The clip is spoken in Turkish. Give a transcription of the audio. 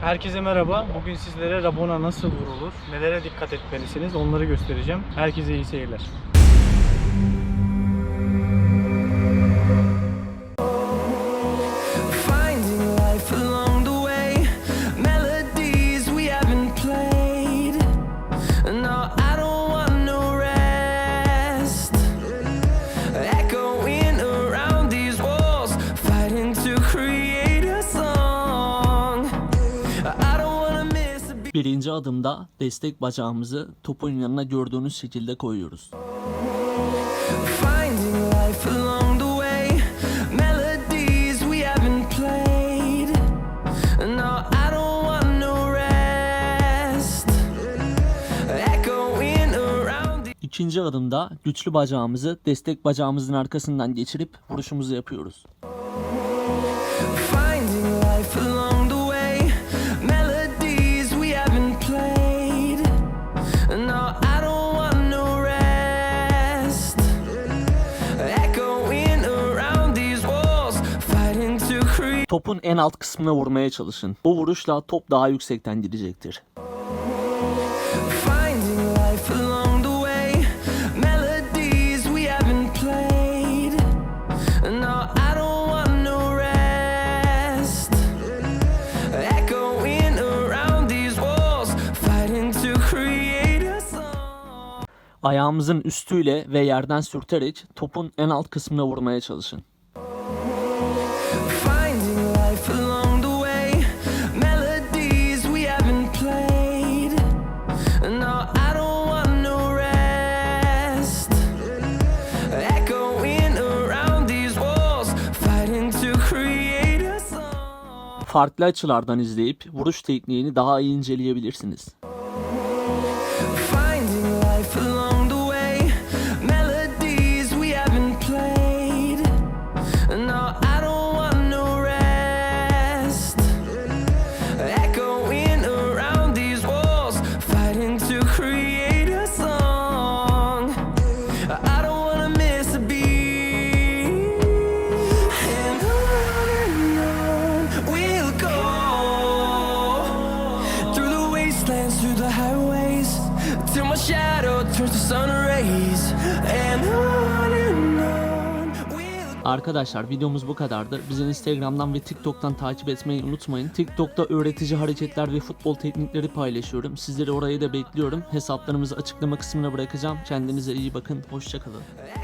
Herkese merhaba. Bugün sizlere Rabona nasıl vurulur, nelere dikkat etmelisiniz onları göstereceğim. Herkese iyi seyirler. Life Birinci adımda destek bacağımızı topun yanına gördüğünüz şekilde koyuyoruz. İkinci adımda güçlü bacağımızı destek bacağımızın arkasından geçirip vuruşumuzu yapıyoruz. Topun en alt kısmına vurmaya çalışın. Bu vuruşla top daha yüksekten gidecektir. Ayağımızın üstüyle ve yerden sürterek topun en alt kısmına vurmaya çalışın. Farklı açılardan izleyip vuruş tekniğini daha iyi inceleyebilirsiniz. Wastelands, through the highways, till my shadow turns to sun rays. And on and on we'll Arkadaşlar videomuz bu kadardı. Bizi Instagram'dan ve TikTok'tan takip etmeyi unutmayın. TikTok'ta öğretici hareketler ve futbol teknikleri paylaşıyorum. Sizleri oraya da bekliyorum. Hesaplarımızı açıklama kısmına bırakacağım. Kendinize iyi bakın. Hoşçakalın.